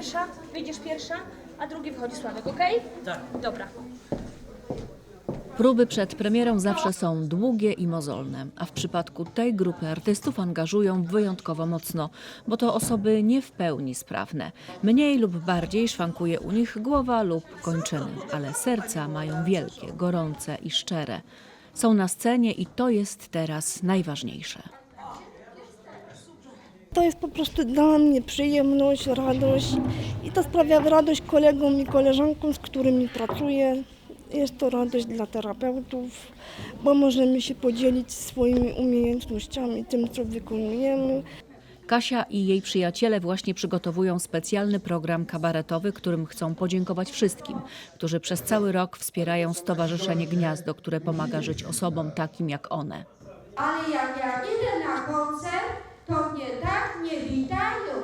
pierwsza, wyjdziesz pierwsza, a drugi wychodzi Sławek, okej? Tak. Dobra. Próby przed premierą zawsze są długie i mozolne, a w przypadku tej grupy artystów angażują wyjątkowo mocno, bo to osoby nie w pełni sprawne. Mniej lub bardziej szwankuje u nich głowa lub kończyny, ale serca mają wielkie, gorące i szczere. Są na scenie i to jest teraz najważniejsze. To jest po prostu dla mnie przyjemność, radość i to sprawia radość kolegom i koleżankom, z którymi pracuję. Jest to radość dla terapeutów, bo możemy się podzielić swoimi umiejętnościami, tym co wykonujemy. Kasia i jej przyjaciele właśnie przygotowują specjalny program kabaretowy, którym chcą podziękować wszystkim, którzy przez cały rok wspierają Stowarzyszenie Gniazdo, które pomaga żyć osobom takim jak one. Ale jak ja idę na koncert, to mnie tak nie witają,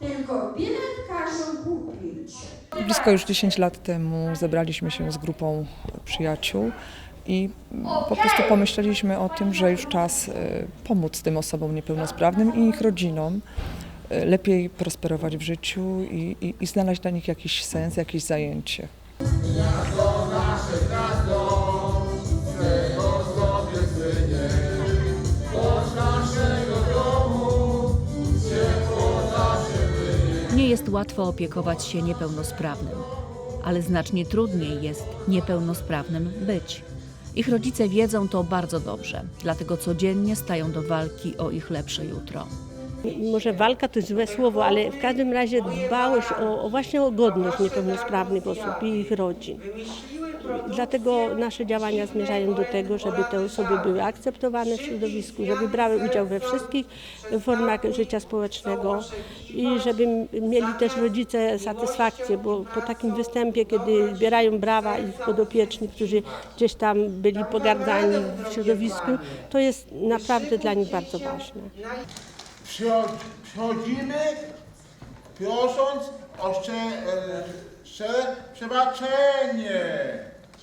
tylko bilet każą kupić. Blisko już 10 lat temu zebraliśmy się z grupą przyjaciół i po prostu pomyśleliśmy o tym, że już czas e, pomóc tym osobom niepełnosprawnym i ich rodzinom e, lepiej prosperować w życiu i, i, i znaleźć dla nich jakiś sens, jakieś zajęcie. Nie jest łatwo opiekować się niepełnosprawnym, ale znacznie trudniej jest niepełnosprawnym być. Ich rodzice wiedzą to bardzo dobrze, dlatego codziennie stają do walki o ich lepsze jutro. Może walka to złe słowo, ale w każdym razie dbałość o, o właśnie o godność niepełnosprawnych osób i ich rodzin. Dlatego nasze działania zmierzają do tego, żeby te osoby były akceptowane w środowisku, żeby brały udział we wszystkich formach życia społecznego i żeby mieli też rodzice satysfakcję, bo po takim występie, kiedy zbierają brawa ich podopieczni, którzy gdzieś tam byli pogardzani w środowisku, to jest naprawdę dla nich bardzo ważne. Przycho- Przychodzimy prosząc o szczere, szczere przebaczenie.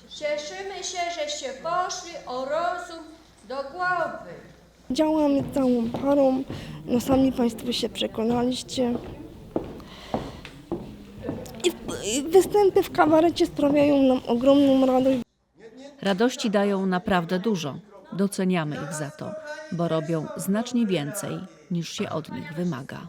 Cieszymy się, żeście poszli o rozum do głowy. Działamy całą parą, no sami Państwo się przekonaliście. I, I występy w kabarecie sprawiają nam ogromną radość. Radości dają naprawdę dużo. Doceniamy ich za to, bo robią znacznie więcej niż się od nich wymaga.